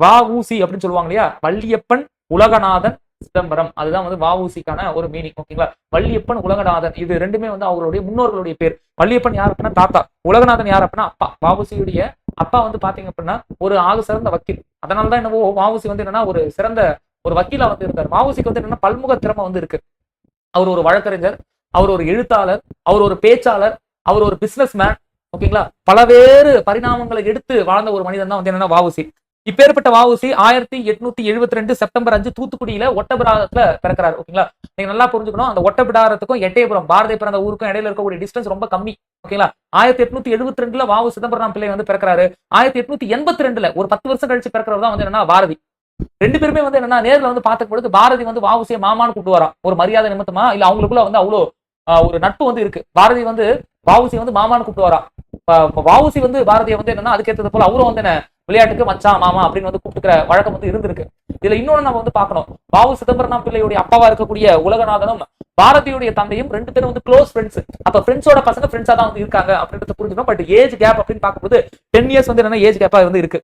வா ஊசி அப்படின்னு சொல்லுவாங்க இல்லையா வள்ளியப்பன் உலகநாதன் சிதம்பரம். அதுதான் வந்து வாவூசிக்கான ஒரு மீனிங் ஓகேங்களா வள்ளியப்பன் உலகநாதன். இது ரெண்டுமே வந்து அவங்களுடைய முன்னோர்களுடைய பேர். வள்ளியப்பன் யார் அப்படின்னா தாத்தா. உலகநாதன் யார் அப்படின்னா அப்பா. வாவூசியுடைய அப்பா வந்து பாத்தீங்க அப்படின்னா ஒரு ஆகு சிறந்த வக்கீல். அதனாலதான் என்னவோ வாவூசி வந்து என்னன்னா ஒரு சிறந்த ஒரு வக்கீலா வந்து இருந்தார் வாவூசிக்கு வந்து என்னன்னா பல்முக திறமை வந்து இருக்கு. அவர் ஒரு வழக்கறிஞர் அவர் ஒரு எழுத்தாளர் அவர் ஒரு பேச்சாளர் அவர் ஒரு பிசினஸ் மேன் ஓகேங்களா பலவேறு பரிணாமங்களை எடுத்து வாழ்ந்த ஒரு மனிதன் தான் வந்து என்னன்னா வாவுசி இப்பேற்பட்ட வாவுசி ஆயிரத்தி எட்நூத்தி எழுபத்தி ரெண்டு செப்டம்பர் அஞ்சு தூத்துக்குடியில ஒட்டபிராரத்துல பிறக்கிறாரு ஓகேங்களா? நீங்க நல்லா புரிஞ்சுக்கணும் அந்த ஒட்டபிடாரத்துக்கும் எட்டயபுரம் பாரதி பிறந்த ஊருக்கும் இடையில இருக்கக்கூடிய டிஸ்டன்ஸ் ரொம்ப கம்மி ஓகேங்களா? ஆயிரத்தி எட்நூத்தி எழுபத்தி ரெண்டுல வாவு சிதம்பரம் பிள்ளை வந்து பிறக்கிறாரு. ஆயிரத்தி எட்நூத்தி எண்பத்தி ரெண்டுல ஒரு பத்து வருஷம் கழிச்சு பிறக்கிறவர் தான் வந்து என்னன்னா பாரதி. ரெண்டு பேருமே வந்து என்னன்னா நேர்ல வந்து பார்த்த பொழுது பாரதி வந்து வாவுசிய மாமான்னு கூப்பிட்டு ஒரு மரியாதை நிமித்தமா இல்ல அவங்களுக்குள்ள வந்து அவ்வளோ ஒரு நட்பு வந்து இருக்கு. பாரதி வந்து வாவுசி வந்து மாமான்னு கூப்பிட்டு வரா வாவுசி வந்து பாரதியை வந்து என்னன்னா அதுக்கேற்றது போல அவரும் வந்து என்ன விளையாட்டுக்கு மச்சான் மாமா அப்படின்னு வந்து கூப்பிட்டுக்கிற வழக்கம் வந்து இருந்திருக்கு. இதுல இன்னொன்னு நம்ம வந்து பார்க்கணும். பாபு சிதம்பரம் பிள்ளையுடைய அப்பாவா இருக்கக்கூடிய உலகநாதனும் பாரதியுடைய தந்தையும் ரெண்டு பேரும் வந்து க்ளோஸ் ஃப்ரெண்ட்ஸ் அப்ப ஃப்ரெண்ட்ஸோட பசங்க ஃப்ரெண்ட்ஸா தான் வந்து இருக்காங்க அப்படின்றத புரிஞ்சுக்கணும். பட் ஏஜ் கேப் அப்படின்னு பார்க்கும்போது டென் இயர்ஸ் வந்து என்னன்னா ஏஜ் கேப்பா வந்து இருக்கு.